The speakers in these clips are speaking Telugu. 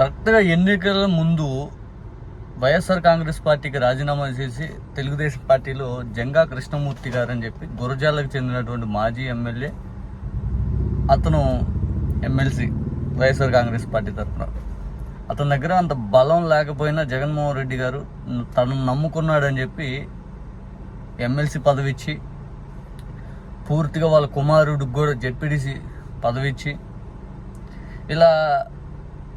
కరెక్ట్గా ఎన్నికల ముందు వైఎస్ఆర్ కాంగ్రెస్ పార్టీకి రాజీనామా చేసి తెలుగుదేశం పార్టీలో జంగా కృష్ణమూర్తి గారు అని చెప్పి గురజాలకు చెందినటువంటి మాజీ ఎమ్మెల్యే అతను ఎమ్మెల్సీ వైఎస్ఆర్ కాంగ్రెస్ పార్టీ తరఫున. అతని దగ్గర అంత బలం లేకపోయినా జగన్మోహన్ రెడ్డి గారు తను నమ్ముకున్నాడని చెప్పి ఎమ్మెల్సీ పదవి ఇచ్చి పూర్తిగా వాళ్ళ కుమారుడికి కూడా జెడ్పీటీసీ పదవి ఇచ్చి ఇలా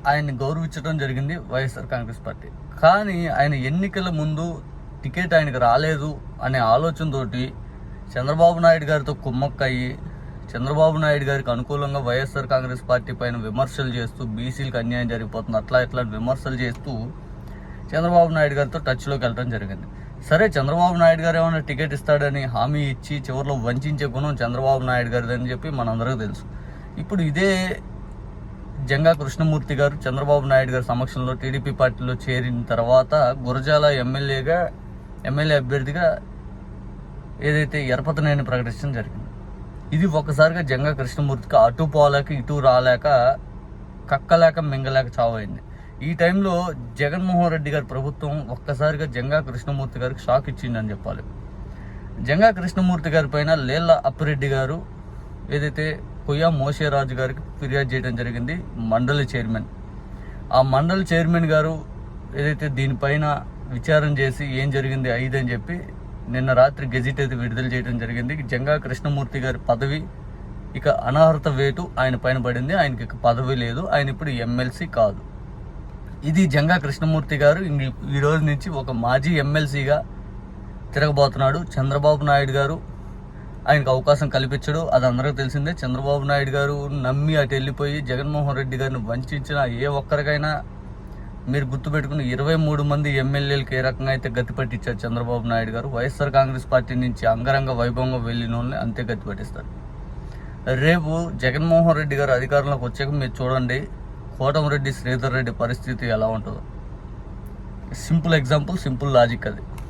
ఆయన్ని గౌరవించడం జరిగింది వైఎస్ఆర్ కాంగ్రెస్ పార్టీ. కానీ ఆయన ఎన్నికల ముందు టికెట్ ఆయనకు రాలేదు అనే ఆలోచనతోటి చంద్రబాబు నాయుడు గారితో కుమ్మక్కయ్యి చంద్రబాబు నాయుడు గారికి అనుకూలంగా వైఎస్ఆర్ కాంగ్రెస్ పార్టీ పైన విమర్శలు చేస్తూ బీసీలకు అన్యాయం జరిగిపోతుంది అట్లా ఇట్లా విమర్శలు చేస్తూ చంద్రబాబు నాయుడు గారితో టచ్లోకి వెళ్ళడం జరిగింది. సరే చంద్రబాబు నాయుడు గారు ఏమైనా టికెట్ ఇస్తాడని హామీ ఇచ్చి చివరిలో వంచే గుణం చంద్రబాబు నాయుడు గారిదని అని చెప్పి మనందరికీ తెలుసు. ఇప్పుడు ఇదే జంగా కృష్ణమూర్తి గారు చంద్రబాబు నాయుడు గారి సమక్షంలో టీడీపీ పార్టీలో చేరిన తర్వాత గురజాల ఎమ్మెల్యేగా ఎమ్మెల్యే అభ్యర్థిగా ఏదైతే ఎరపతనేని ప్రకటించడం జరిగింది. ఇది ఒక్కసారిగా జంగా కృష్ణమూర్తికి అటు పోలేక ఇటు రాలేక కక్కలేక మింగలేక చావైంది. ఈ టైంలో జగన్మోహన్ రెడ్డి గారి ప్రభుత్వం ఒక్కసారిగా జంగా కృష్ణమూర్తి గారికి షాక్ ఇచ్చిందని చెప్పాలి. జంగా కృష్ణమూర్తి గారి పైన లేళ్ళ అప్పిరెడ్డి గారు ఏదైతే కొయ్య మోషేరాజు గారికి ఫిర్యాదు చేయడం జరిగింది మండలి చైర్మన్. ఆ మండలి చైర్మన్ గారు ఏదైతే దీనిపైన విచారణ చేసి ఏం జరిగింది ఐదు అని చెప్పి నిన్న రాత్రి గెజిట్ అయితే విడుదల చేయడం జరిగింది. జంగా కృష్ణమూర్తి గారి పదవి ఇక అనర్హత వేటు ఆయన పైన పడింది. ఆయనకి ఇక పదవి లేదు. ఆయన ఇప్పుడు ఎమ్మెల్సీ కాదు. ఇది జంగా కృష్ణమూర్తి గారు ఈ రోజు నుంచి ఒక మాజీ ఎమ్మెల్సీగా తిరగబోతున్నాడు. చంద్రబాబు నాయుడు గారు ఆయనకు అవకాశం కల్పించడు. అది అందరికీ తెలిసిందే. చంద్రబాబు నాయుడు గారు నమ్మి అటు వెళ్ళిపోయి జగన్మోహన్ రెడ్డి గారిని వంచిన ఏ ఒక్కరికైనా మీరు గుర్తుపెట్టుకుని ఇరవై మూడు మంది ఎమ్మెల్యేలకు ఏ రకంగా అయితే గతి పట్టించారు చంద్రబాబు నాయుడు గారు వైఎస్ఆర్ కాంగ్రెస్ పార్టీ నుంచి అంగరంగ వైభవంగా వెళ్ళిన వాళ్ళని అంతే గతి పట్టిస్తారు. రేపు జగన్మోహన్ రెడ్డి గారు అధికారంలోకి వచ్చాక మీరు చూడండి కోటమిరెడ్డి శ్రీధర్ రెడ్డి పరిస్థితి ఎలా ఉంటుందో. సింపుల్ ఎగ్జాంపుల్ సింపుల్ లాజిక్ అది.